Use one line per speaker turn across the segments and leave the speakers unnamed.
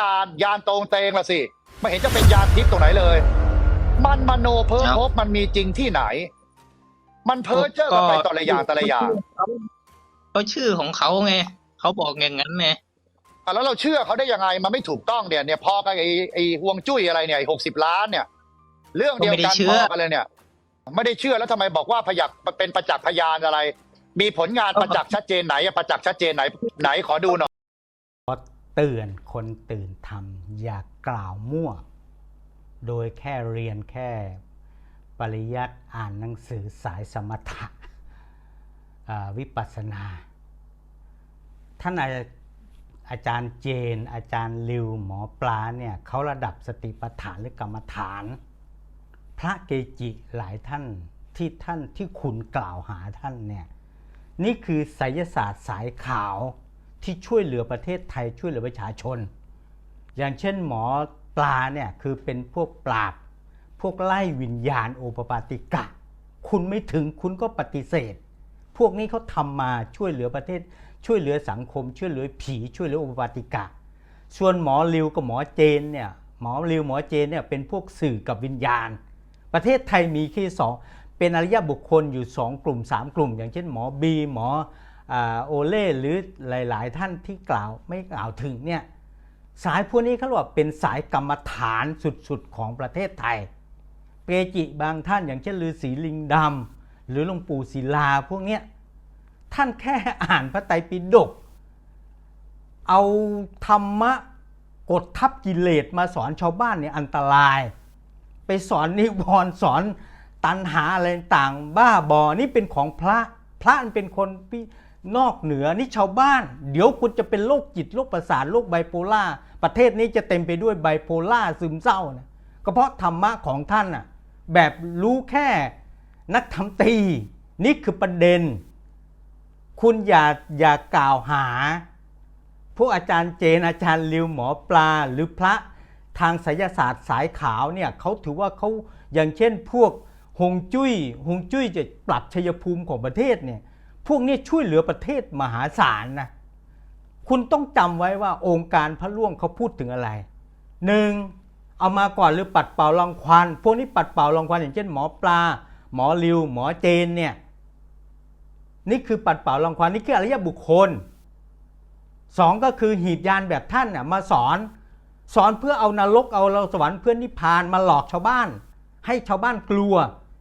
ยานยานตรงเตงละสิไม่เห็นจะเป็นยานทิพย์ตรงไหนเลย มันมโนเพ้อ
ครับ
พบมันมีจริงที่ไหน มันเพ้อเจ้อกันไปแต่ละอย่างแต่ละอย่าง
เขาชื่อของเขาไงเขาบอกอย่างนั้นไง
อะแล้วเราเชื่อเขาได้ยังไงมันไม่ถูกต้องเนี่ยเนี่ยพอกับไอ้ไอ้ห่วงจุ้ยอะไรเนี่ยหกสิบล้านเนี่ย เรื่องเดียวกันพอกันเลยเนี่ย ไม่ได้เชื่อแล้วทำไมบอกว่าพยักเป็นประจักษ์พยานอะไร มีผลงานประจักษ์ชัดเจนไหนอะประจักษ์ชัดเจนไหนไหนขอดูหน่อย
เตือนคนตื่นทำอย่ากล่าวมั่ว โดยแค่เรียนแค่ปริยัติอ่านหนังสือสายสมถะวิปัสสนา ท่านอาอาจารย์เจน อาจารย์ลิวหมอปลาเนี่ยเขาระดับสติปัฏฐานหรือกรรมฐาน พระเกจิหลายท่านที่ท่านที่คุณกล่าวหาท่านเนี่ยนี่คือไสยศาสตร์สายขาว ที่ช่วยเหลือประเทศไทยช่วยเหลือประชาชน อย่างเช่นหมอปลาเนี่ยคือเป็นพวกปราบ พวกไล่วิญญาณโอปปาติกะ คุณไม่ถึงคุณก็ปฏิเสธ พวกนี้เขาทำมาช่วยเหลือประเทศ ช่วยเหลือสังคม ช่วยเหลือผี ช่วยเหลือโอปปาติกะ ส่วนหมอริวกับหมอเจนเนี่ยหมอริวหมอเจนเนี่ยเป็นพวกสื่อกับวิญญาณ ประเทศไทยมีแค่สองเป็นอริยบุคคลอยู่ 2 กลุ่ม 3 กลุ่ม อย่างเช่นหมอบีหมอ โอเล่หรือหลาย ๆ ท่านที่กล่าวไม่กล่าวถึงเนี่ยสายพวกนี้เขาเรียกเป็นสายกรรมฐานสุด ๆ ของประเทศไทยเปจิบางท่านอย่างเช่นฤาษีลิงดำหรือหลวงปู่ศิลาพวกเนี้ยท่านแค่อ่านพระไตรปิฎกเอาธรรมะกดทับกิเลสมาสอนชาวบ้านเนี่ยอันตราย ไปสอนนิวรณ์สอนตันหาอะไรต่างบ้าบอ นี่เป็นของพระ พระมันเป็นคนพี่ นอกเหนือนี่ชาวบ้าน เดี๋ยวคุณจะเป็นโรคจิตโรคประสาทโรคไบโพล่าประเทศนี้จะเต็มไปด้วยไบโพล่าซึมเศร้านะก็เพราะธรรมะของท่านน่ะแบบรู้แค่นักธรรมตรีนี่คือประเด็น คุณอย่าอย่ากล่าวหา พวกอาจารย์เจนอาจารย์ลิวหมอปลาหรือพระทางไสยศาสตร์สายขาวเนี่ยเขาถือว่าเขาอย่างเช่นพวกฮงจุ้ยฮงจุ้ยจะปรับชัยภูมิของประเทศเนี่ย พวกนี้ช่วยเหลือประเทศมหาศาลนะคุณต้องจำไว้ว่าองค์การพระร่วงเขาพูดถึงอะไรหนึ่งเอามาก่อนหรือปัดเป่ารังควัน พวกนี้ปัดเป่ารังควันอย่างเช่นหมอปลา หมอลิว หมอเจนเนี่ยนี่คือปัดเป่ารังควันนี่คืออริยบุคคลสองก็คือหีบยานแบบท่านน่ะมาสอน สอนเพื่อเอานรกเอาเราสวรรค์เพื่อนิพพานมาหลอกชาวบ้าน ให้ชาวบ้านกลัว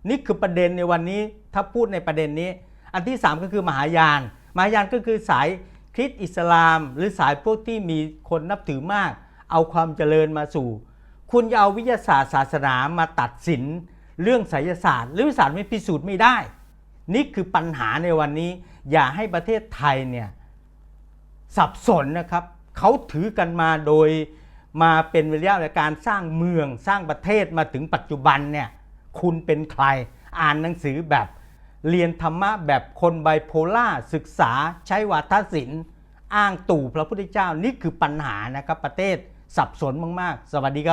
นี่คือประเด็นในวันนี้ถ้าพูดในประเด็นนี้ อันที่สามก็คือมหายาน มหายานก็คือสายคริสต์อิสลาม หรือสายพวกที่มีคนนับถือมาก เอาความเจริญมาสู่ คุณจะเอาวิทยาศาสตร์ศาสนามาตัดสิน เรื่องไสยศาสตร์หรือวิทยาศาสตร์ไม่พิสูจน์ไม่ได้ นี่คือปัญหาในวันนี้ อย่าให้ประเทศไทยเนี่ยสับสนนะครับเขาถือกันมาโดยมาเป็นระยะการสร้างเมืองสร้างประเทศมาถึงปัจจุบันเนี่ยคุณเป็นใครอ่านหนังสือแบบ เรียนธรรมะแบบคนไบโพล่าศึกษาใช้วาทศิลป์ อ้างตู่พระพุทธเจ้านี่คือปัญหานะครับ ประเทศสับสนมาก ๆ สวัสดีครับ